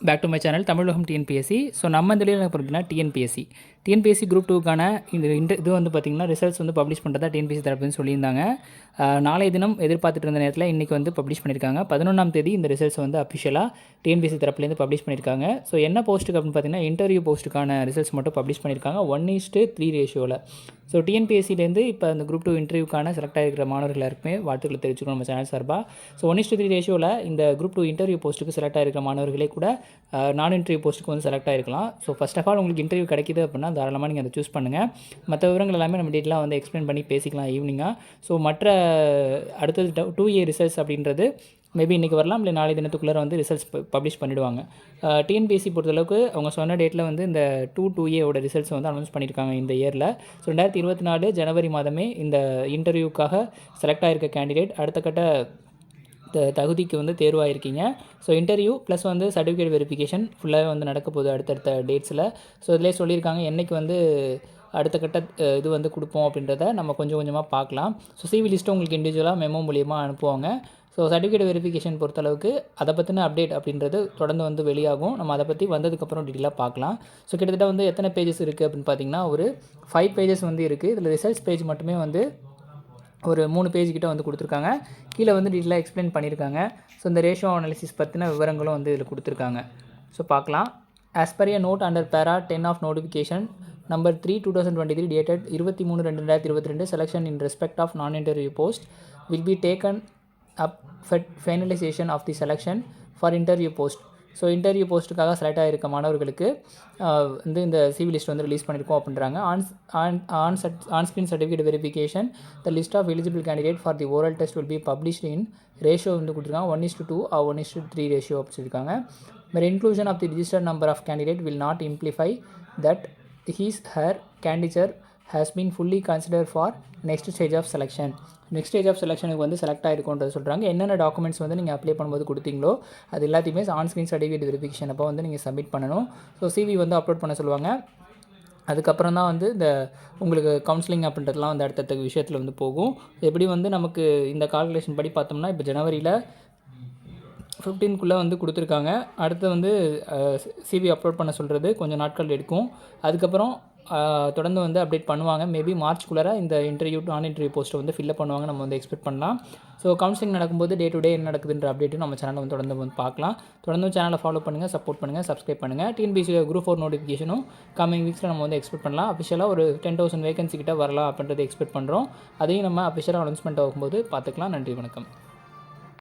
Back to my channel Tamilagam TNPSC so நம்ம இந்த வீடியோவில் பார்த்தீங்கன்னா டிஎன்பிஎஸ்சி டிஎன்பிஎஸ்சி குரூப் டூக்கான இந்த இந்த இது வந்து பார்த்திங்கன்னா ரிசல்ட்ஸ் வந்து பப்ளிஷ் பண்ணுறதா டிஎன்பிஎஸ்சி தரப்புன்னு சொல்லியிருந்தாங்க. நாளைய தினம் எதிர்பார்த்துட்டு இருந்த நேரத்தில் இன்றைக்கி வந்து பப்ளிஷ் பண்ணியிருக்காங்க. பதினொன்றாம் தேதி இந்த ரிசல்ட்ஸ் வந்து அஃபிஷியலாக டிஎன்பிஎஸ்சி தரப்புலேருந்து பப்ளிஷ் பண்ணியிருக்காங்க. ஸோ என்ன போஸ்ட்டுக்கு அப்படின்னு பார்த்தீங்கன்னா இன்டர்வியூ போஸ்ட்டுக்கான ரிசல்ட்ஸ் மட்டும் பப்ளிஷ் பண்ணியிருக்காங்க. ஒன் ஈஸ்ட்டு த்ரீ ரேஷியோவில் ஸோ டிஎன்பிஎஸ்சிலேருந்து இப்போ அந்த குரூப் டூ இன்டர்வியூக்கான செலக்ட் ஆகிருக்கிற மாணவர்கள் எல்லாருக்குமே வாழ்த்துக்களை தெரிவிச்சுக்கணும் நம்ம சேனல் சார்பாக ஸோ ஒன் இஸ்ட்டு த்ரீ ரேஷியோவில் இந்த குரூப் டூ இன்டர்வியூ போஸ்ட்டுக்கு செலக்ட் ஆகிருக்கிற மாணவர்களே கூட நான் இன்டர்வியூ போஸ்ட்டுக்கு வந்து செலக்ட் ஆகிருக்கலாம் ஸோ ஃபஸ்ட் ஆஃப் ஆல் உங்களுக்கு இன்டர்வியூ கிடைக்குது அப்படின்னா தாராளமாக நீங்கள் அதை சூஸ் பண்ணுங்கள் மற்ற விவரங்கள் எல்லாமே நம்ம டீட்டெயிலாக வந்து எக்ஸ்பிளைன் பண்ணி பேசிக்கலாம் ஈவினிங்காக ஸோ மற்ற அடுத்தது டூ இயர் ரிசல்ட்ஸ் அப்படின்றது மேபி இன்றைக்கி வரலாம் இல்லை நாளை தினத்துக்குள்ளே வந்து ரிசல்ட்ஸ் பப்ளிஷ் பண்ணிவிடுவாங்க டிஎன்பிஎஸ்சி பொறுத்தளவுக்கு அவங்க சொன்ன டேட்டில் வந்து இந்த டூ டூ ஏவோட ரிசல்ட்ஸ் வந்து அனௌன்ஸ் பண்ணியிருக்காங்க இந்த இயரில் ஸோ ரெண்டாயிரத்தி இருபத்தி நாலு ஜனவரி மாதமே இந்த இன்டர்வியூக்காக செலக்ட் ஆகிருக்க கேண்டிடேட் அடுத்த கட்ட த தகுதிக்கு வந்து தேர்வாயிருக்கீங்க. ஸோ இன்டர்வியூ ப்ளஸ் வந்து சர்டிஃபிகேட் வெரிஃபிகேஷன் ஃபுல்லாகவே வந்து நடக்க போகுது அடுத்தடுத்த டேட்ஸில் ஸோ இதிலே சொல்லியிருக்காங்க என்றைக்கு வந்து அடுத்த கட்ட இது வந்து கொடுப்போம் அப்படின்றத நம்ம கொஞ்சம் கொஞ்சமாக பார்க்கலாம். ஸோ சிவி லிஸ்ட்டு உங்களுக்கு இண்டிவிஜுவலாக மெமோ மூலியமாக அனுப்புவாங்க. ஸோ சர்டிஃபிகேட் வெரிஃபிகேஷன் பொறுத்தளவுக்கு அதை பற்றின அப்டேட் அப்படின்றது தொடர்ந்து வந்து வெளியாகும். நம்ம அதை பற்றி வந்ததுக்கப்புறம் டீட்டெயிலாக பார்க்கலாம். ஸோ கிட்டத்தட்ட வந்து எத்தனை பேஜஸ் இருக்குது அப்படின்னு பார்த்தீங்கன்னா ஒரு ஃபைவ் பேஜஸ் வந்து இருக்குது இதில் ரிசல்ட்ஸ் பேஜ் மட்டுமே வந்து ஒரு மூணு பேஜ் கிட்ட வந்து கொடுத்துருக்காங்க. கீழே வந்து டீட்டெயிலாக எக்ஸ்பிளைன் பண்ணியிருக்காங்க ஸோ இந்த ரேஷியோ அனாலிசிஸ் பற்றின விவரங்களும் வந்து இதில் கொடுத்துருக்காங்க. ஸோ பார்க்கலாம். As per a note under para ten of notification number three two thousand twenty three dated இருபத்தி மூணு ரெண்டு ரெண்டாயிரத்தி இருபத்தி ரெண்டு selection in respect of non interview post will be taken up after finalization of the selection for interview post so interview போஸ்ட்டுக்காக select ஆகிருக்க மாணவர்களுக்கு வந்து இந்த சிவி லிஸ்ட் வந்து ரிலீஸ் பண்ணியிருக்கோம் அப்படின்றாங்க. On on on such on screen certificate verification the list of eligible candidate for the oral test will be published in ratio வந்து கொடுத்துருக்காங்க. One is to two or one is to three ratio அப்படி சொல்லியிருக்காங்க. Mere inclusion of the registered number of candidate will not imply that his her candidature has been fully consider for next stage of selection next stage of செலெக்ஷனுக்கு வந்து select ஆகிருக்குன்றது சொல்கிறாங்க என்னென்ன documents வந்து நீங்கள் apply பண்ணும்போது கொடுத்தீங்களோ அது எல்லாத்தையுமே ஆன் ஸ்க்ரீன் சர்டிஃபிகேட் வெரிஃபிகேஷன் அப்போ வந்து நீங்கள் சப்மிட் பண்ணணும். ஸோ சிவி வந்து அப்லோட் பண்ண சொல்லுவாங்க. அதுக்கப்புறம் தான் வந்து இந்த உங்களுக்கு கவுன்சிலிங் அப்படின்றதுலாம் வந்து அடுத்தடுத்த விஷயத்தில் வந்து போகும். எப்படி வந்து நமக்கு இந்த கால்குலேஷன் படி பார்த்தோம்னா இப்போ ஜனவரியில் ஃபிஃப்டீன்குள்ளே வந்து கொடுத்துருக்காங்க. அடுத்து வந்து சிவி அப்லோட் பண்ண சொல்கிறது கொஞ்சம் நாட்கள் எடுக்கும். அதுக்கப்புறம் தொடர்ந்து வந்து அப்டேட் பண்ணுவாங்க. மேபி மார்ச்குள்ளார இந்த இன்டர்வியூ நான் இன்டர்வியூ போஸ்ட்டை வந்து ஃபில்அப் பண்ணுவாங்க. நம்ம வந்து எக்ஸ்பெக்ட் பண்ணலாம். ஸோ கவுன்சிலிங் நடக்கும்போது டே டு டே என்ன நடக்குதுன்ற அப்டேட்டும் நம்ம சேனலில் வந்து தொடர்ந்து வந்து பார்க்கலாம். தொடர்ந்து சேனலை ஃபாலோ பண்ணுங்கள் சப்போர்ட் பண்ணுங்கள் சப்ஸ்கிரைப் பண்ணுங்கள் டிஎன்பிசி குரூப் ஃபோர் நோட்டிஃபிகேஷனும் கமிங் வீக்ஸில் நம்ம வந்து எக்ஸ்பெக்ட் பண்ணலாம். அஃபிஷியலாக ஒரு டென் தௌசண்ட் வேகன்சி கிட்ட வரலாம் அப்படின்றத எக்ஸ்பெக்ட் பண்ணுறோம் அதையும் நம்ம அஃபிஷியலாக அனௌன்ஸ்மெண்ட் ஆகும்போது பார்த்துக்கலாம். நன்றி வணக்கம்.